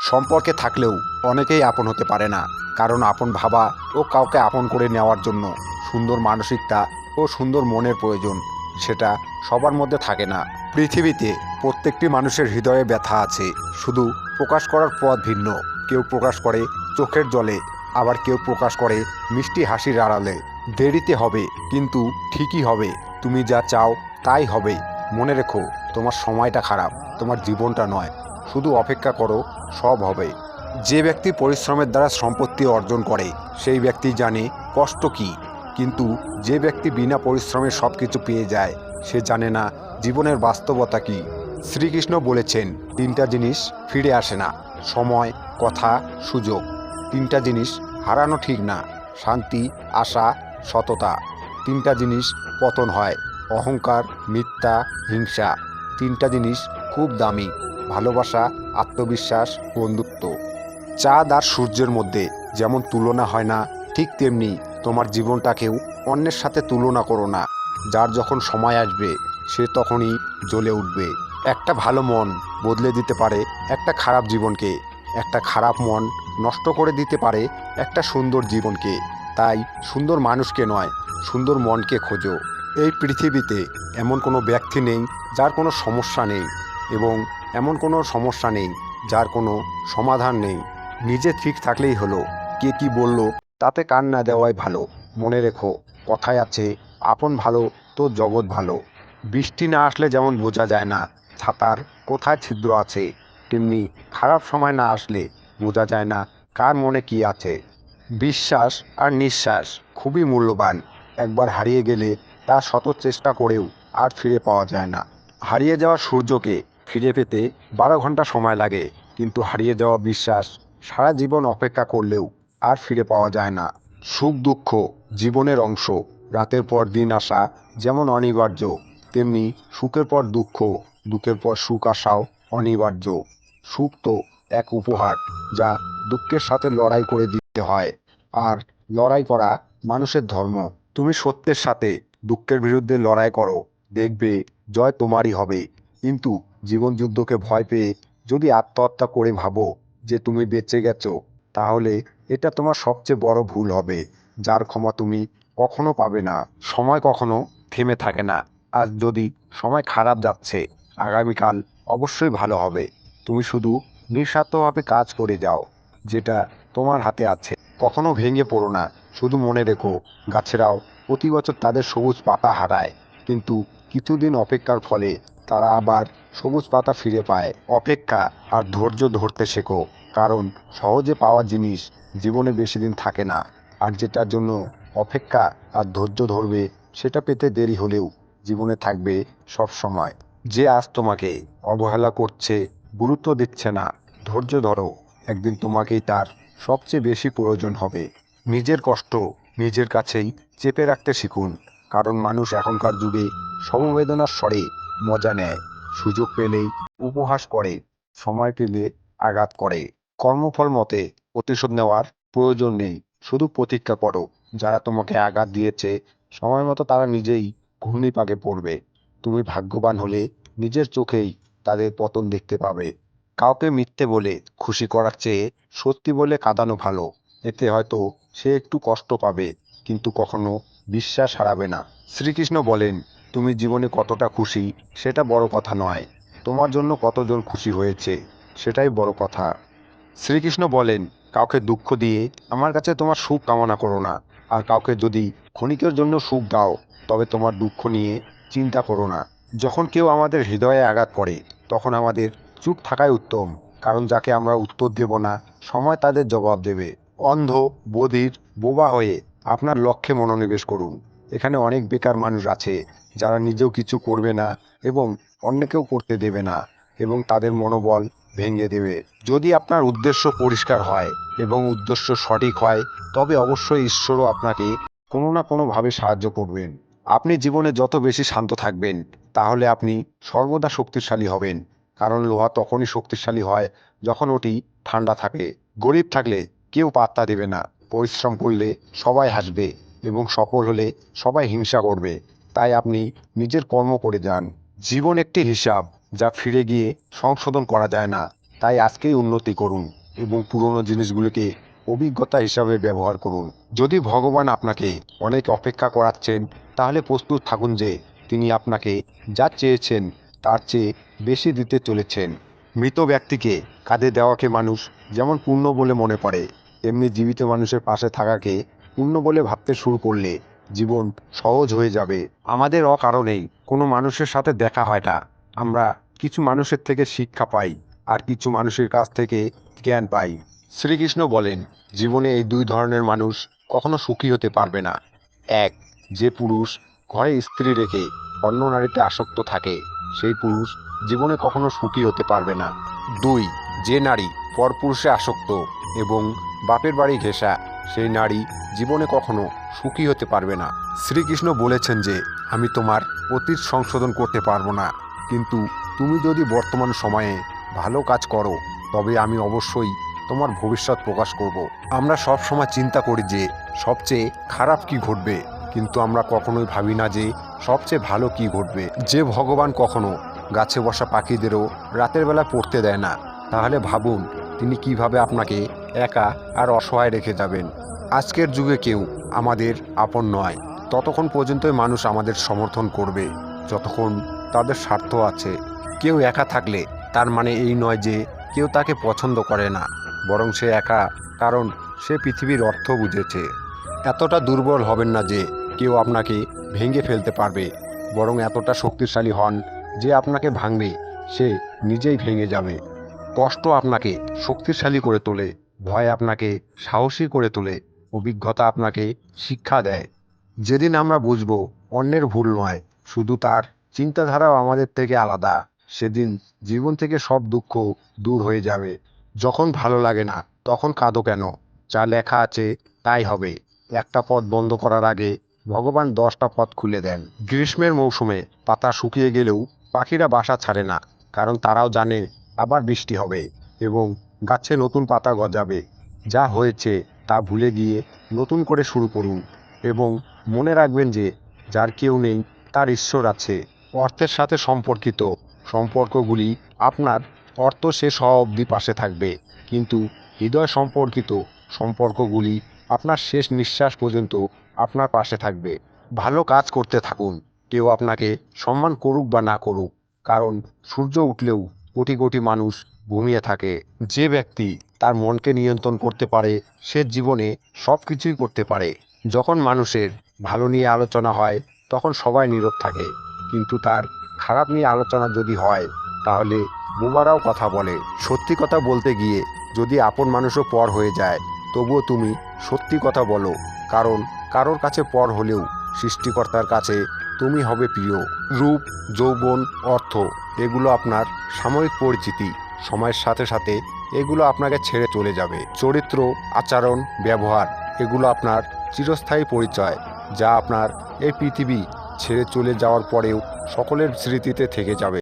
সম্পর্কে থাকলেও অনেকেই আপন হতে পারে না, কারণ আপন ভাবা ও কাউকে আপন করে নেওয়ার জন্য সুন্দর মানসিকতা ও সুন্দর মনের প্রয়োজন, সেটা সবার মধ্যে থাকে না। পৃথিবীতে প্রত্যেকটি মানুষের হৃদয়ে ব্যথা আছে, শুধু প্রকাশ করার পথ ভিন্ন। কেউ প্রকাশ করে চোখের জলে, আবার কেউ প্রকাশ করে মিষ্টি হাসির আড়ালে। দেরিতে হবে, কিন্তু ঠিকই হবে, তুমি যা চাও তাই হবে। মনে রেখো, তোমার সময়টা খারাপ, তোমার জীবনটা নয়। শুধু অপেক্ষা করো, সব হবে। যে ব্যক্তি পরিশ্রমের দ্বারা সম্পত্তি অর্জন করে, সেই ব্যক্তি জানে কষ্ট কি। কিন্তু যে ব্যক্তি বিনা পরিশ্রমে সব কিছু পেয়ে যায়, সে জানে না জীবনের বাস্তবতা কি। শ্রীকৃষ্ণ বলেছেন, তিনটা জিনিস ফিরে আসে না, সময়, কথা, সুযোগ। তিনটা জিনিস হারানো ঠিক না, শান্তি, আশা, সততা। তিনটা জিনিস পতন হয়, অহংকার, মিথ্যা, হিংসা। তিনটা জিনিস খুব দামি ভালোবাসা, আত্মবিশ্বাস, বন্ধুত্ব। চাঁদ আর সূর্যের মধ্যে যেমন তুলনা হয় না, ঠিক তেমনি তোমার জীবনটাকেও অন্যের সাথে তুলনা করো না। যার যখন সময় আসবে, সে তখনই জ্বলে উঠবে। একটা ভালো মন বদলে দিতে পারে একটা খারাপ জীবনকে। একটা খারাপ মন নষ্ট করে দিতে পারে একটা সুন্দর জীবনকে। তাই সুন্দর মানুষকে নয়, সুন্দর মনকে খোঁজো। এই পৃথিবীতে এমন কোনো ব্যক্তি নেই, যার কোনো সমস্যা নেই এবং এমন কোনো সমস্যা নেই, যার কোনো সমাধান নেই। নিজে ঠিক থাকলেই হলো। কে কি বলল, তাতে কান না দেওয়াই ভালো। মনে রেখো, কথায় আছে, আপন ভালো, তো জগৎ ভালো। বৃষ্টি না আসলে যেমন বোঝা যায় না, ছাতার কোথায় ছিদ্র আছে? তেমনি খারাপ সময় না আসলে বোঝা যায় না, কার মনে কি আছে? বিশ্বাস আর নিঃশ্বাস খুবই মূল্যবান। একবার হারিয়ে গেলে তা শত চেষ্টা করেও আর ফিরে পাওয়া যায় না। হারিয়ে যাওয়া সূর্যকে ফিরে পেতে বারো ঘণ্টা সময় লাগে, কিন্তু হারিয়ে যাওয়া বিশ্বাস সারা জীবন অপেক্ষা করলেও আর ফিরে পাওয়া যায় না। সুখ দুঃখ জীবনের অংশ, রাতের পর দিন আসা যেমন অনিবার্য, তেমনি সুখের পর দুঃখ, দুঃখের পর সুখ আসাও অনিবার্য। সুখ তো এক উপহার যা দুঃখের সাথে লড়াই করে দিতে হয়। আর লড়াই করা মানুষের ধর্ম। তুমি সত্যের সাথে দুঃখের বিরুদ্ধে লড়াই করো, দেখবে জয় তোমারই হবে। কিন্তু জীবন যুদ্ধকে ভয় পেয়ে যদি আত্মহত্যা করে ভাবো যে তুমি বেঁচে গেছো, তাহলে এটা তোমার সবচেয়ে বড় ভুল হবে, যার ক্ষমা তুমি কখনো পাবে না। সময় কখনো থেমে থাকে না। আর যদি সময় খারাপ যাচ্ছে, আগামীকাল অবশ্যই ভালো হবে। তুমি শুধু নিঃস্বার্থভাবে কাজ করে যাও, যেটা তোমার হাতে আছে। কখনো ভেঙে পড়ো না, শুধু মনে রেখো, গাছেরাও প্রতি বছর তাদের সবুজ পাতা হারায়। কিন্তু কিছুদিন অপেক্ষার ফলে তারা আবার সবুজ পাতা ফিরে পায়। অপেক্ষা আর ধৈর্য ধরতে শেখো, কারণ সহজে পাওয়া জিনিস জীবনে বেশি দিন থাকে না। আর যেটার জন্য অপেক্ষা আর ধৈর্য ধরবে, সেটা পেতে দেরি হলেও জীবনে থাকবে সব সময়। যে আজ তোমাকে অবহেলা করছে, গুরুত্ব দিচ্ছে না, ধৈর্য ধরো, একদিন তোমাকেই তার সবচেয়ে বেশি প্রয়োজন হবে। নিজের কষ্ট নিজের কাছেই চেপে রাখতে শিখুন, কারণ মানুষ এখনকার যুগে সমবেদনার স্বরে মজা নেয়, সুযোগ পেলেই উপহাস করে, সময় পেলে আঘাত করে। কর্মফল মতে, প্রতিশোধ নেওয়ার প্রয়োজন নেই, শুধু প্রতীক্ষা করো। যারা তোমাকে আঘাত দিয়েছে, সময় মতো তারা নিজেই ঘূর্ণিপাকে পড়বে। তুমি ভাগ্যবান হলে নিজের চোখেই তাদের পতন দেখতে পাবে। কাউকে মিথ্যে বলে খুশি করার চেয়ে সত্যি বলে কাঁদানো ভালো। এতে হয়তো সে একটু কষ্ট পাবে, কিন্তু কখনো বিশ্বাস হারাবে না। শ্রীকৃষ্ণ বলেন তুমি জীবনে কতটা খুশি, সেটা বড় কথা নয়। তোমার জন্য কতজন খুশি হয়েছে, সেটাই বড় কথা। শ্রীকৃষ্ণ বলেন, কাউকে দুঃখ দিয়ে আমার কাছে তোমার সুখ কামনা করো না, আর কাউকে যদি ক্ষণিকের জন্য সুখ দাও, তবে তোমার দুঃখ নিয়ে চিন্তা করো না। যখন কেউ আমাদের হৃদয়ে আঘাত করে, তখন আমাদের চুপ থাকাই উত্তম, কারণ যাকে আমরা উত্তর দেব না, সময় তাদের জবাব দেবে। অন্ধ, বধির, বোবা হয়ে আপনার লক্ষ্যে মনোনিবেশ করুন। এখানে অনেক বেকার মানুষ আছে যারা নিজেও কিছু করবে না এবং অন্যকেও করতে দেবে না এবং তাদের মনোবল ভেঙে দেবে। যদি আপনার উদ্দেশ্য পরিষ্কার হয় এবং উদ্দেশ্য সঠিক হয়, তবে অবশ্যই ঈশ্বরও আপনাকে কোনো না কোনোভাবে সাহায্য করবেন। আপনি জীবনে যত বেশি শান্ত থাকবেন, তাহলে আপনি সর্বদা শক্তিশালী হবেন। কারণ লোহা তখনই শক্তিশালী হয় যখন ওটি ঠান্ডা থাকে। গরিব থাকলে কেউ পাত্তা দেবে না। পরিশ্রম করলে সবাই হাসবে এবং সফল হলে সবাই হিংসা করবে। তাই আপনি নিজের কর্ম করে যান। জীবন একটি হিসাব যা ফিরে গিয়ে সংশোধন করা যায় না। তাই আজকেই উন্নতি করুন এবং পুরনো জিনিসগুলোকে অভিজ্ঞতা হিসাবে ব্যবহার করুন। যদি ভগবান আপনাকে অনেক অপেক্ষা করাচ্ছেন, তাহলে প্রস্তুত থাকুন যে তিনি আপনাকে যা চেয়েছেন, তার চেয়ে বেশি দিতে চলেছেন। মৃত ব্যক্তিকে কাঁধে দেওয়াকে মানুষ যেমন পূর্ণ বলে মনে করে, তেমনি জীবিত মানুষের পাশে থাকাকে পূর্ণ বলে ভাবতে শুরু করলে জীবন সহজ হয়ে যাবে। আমাদের অকারণেই কোনো মানুষের সাথে দেখা হয় না। আমরা কিছু মানুষের থেকে শিক্ষা পাই আর কিছু মানুষের কাছ থেকে জ্ঞান পাই। শ্রীকৃষ্ণ বলেন, জীবনে এই দুই ধরনের মানুষ কখনো সুখী হতে পারবে না। এক, যে পুরুষ ঘরে স্ত্রী রেখে অন্য নারীতে আসক্ত থাকে, সেই পুরুষ জীবনে কখনো সুখী হতে পারবে না। দুই, যে নারী পরপুরুষে আসক্ত এবং বাপের বাড়ি ঘেঁষা সেই নারী জীবনে কখনো সুখী হতে পারবে না। শ্রীকৃষ্ণ বলেছেন যে, আমি তোমার অতীত সংশোধন করতে পারব না। কিন্তু তুমি যদি বর্তমান সময়ে ভালো কাজ করো, তবে আমি অবশ্যই তোমার ভবিষ্যৎ প্রকাশ করব। আমরা সব সময় চিন্তা করি যে, সবচেয়ে খারাপ কি ঘটবে। কিন্তু আমরা কখনোই ভাবি না যে, সবচেয়ে ভালো কি ঘটবে। যে ভগবান কখনো গাছে বসা পাখিদেরও রাতের বেলা পড়তে দেয় না, তাহলে ভাবুন তিনি কীভাবে আপনাকে একা আর অসহায় রেখে যাবেন। আজকের যুগে কেউ আমাদের আপন নয়। ততক্ষণ পর্যন্তই মানুষ আমাদের সমর্থন করবে। যতক্ষণ তাদের স্বার্থ আছে। কেউ একা থাকলে তার মানে এই নয় যে কেউ তাকে পছন্দ করে না। বরং সে একা, কারণ সে পৃথিবীর অর্থ বুঝেছে। এতটা দুর্বল হবেন না যে কেউ আপনাকে ভেঙে ফেলতে পারবে। বরং এতটা শক্তিশালী হন যে আপনাকে ভাঙবে সে নিজেই ভেঙে যাবে। কষ্ট আপনাকে শক্তিশালী করে তোলে। ভয় আপনাকে সাহসী করে তোলে। অভিজ্ঞতা আপনাকে শিক্ষা দেয়। যেদিন আমরা বুঝব অন্যের ভুল নয়, শুধু তার চিন্তাধারাও আমাদের থেকে আলাদা, সেদিন জীবন থেকে সব দুঃখ দূর হয়ে যাবে। যখন ভালো লাগে না, তখন কাঁদো কেন? যা লেখা আছে তাই হবে। একটা পথ বন্ধ করার আগে ভগবান দশটা পথ খুলে দেন। গ্রীষ্মের মৌসুমে পাতা শুকিয়ে গেলেও পাখিরা বাসা ছাড়ে না, কারণ তারাও জানে আবার বৃষ্টি হবে এবং গাছে নতুন পাতা গজাবে। যা হয়েছে তা ভুলে গিয়ে নতুন করে শুরু করুন এবং মনে রাখবেন যে যার কেউ নেই, তার ঈশ্বর আছে। অর্থের সাথে সম্পর্কিত সম্পর্কগুলি আপনার অর্থ শেষ হওয়া অবধি পাশে থাকবে। কিন্তু হৃদয় সম্পর্কিত সম্পর্কগুলি আপনার শেষ নিঃশ্বাস পর্যন্ত আপনার পাশে থাকবে। ভালো কাজ করতে থাকুন। কেউ আপনাকে সম্মান করুক বা না করুক, কারণ সূর্য উঠলেও কোটি কোটি মানুষ ঘুমিয়ে থাকে। যে ব্যক্তি তার মনকে নিয়ন্ত্রণ করতে পারে, সে জীবনে সব কিছুই করতে পারে। যখন মানুষের ভালো নিয়ে আলোচনা হয়, তখন সবাই নীরব থাকে। কিন্তু তার খারাপ নিয়ে আলোচনা যদি হয়, তাহলে বোমারাও কথা বলে। সত্যি কথা বলতে গিয়ে যদি আপন মানুষও পর হয়ে যায়, তবুও তুমি সত্যি কথা বলো। কারণ কারোর কাছে পর হলেও সৃষ্টিকর্তার কাছে তুমি হবে প্রিয়। রূপ, যৌবন, অর্থ, এগুলো আপনার সাময়িক পরিচিতি। সময়ের সাথে সাথে এগুলো আপনাকে ছেড়ে চলে যাবে। চরিত্র, আচরণ, ব্যবহার, এগুলো আপনার চিরস্থায়ী পরিচয়, যা আপনার এই পৃথিবী ছেড়ে চলে যাওয়ার পরেও সকলের স্মৃতিতে থেকে যাবে।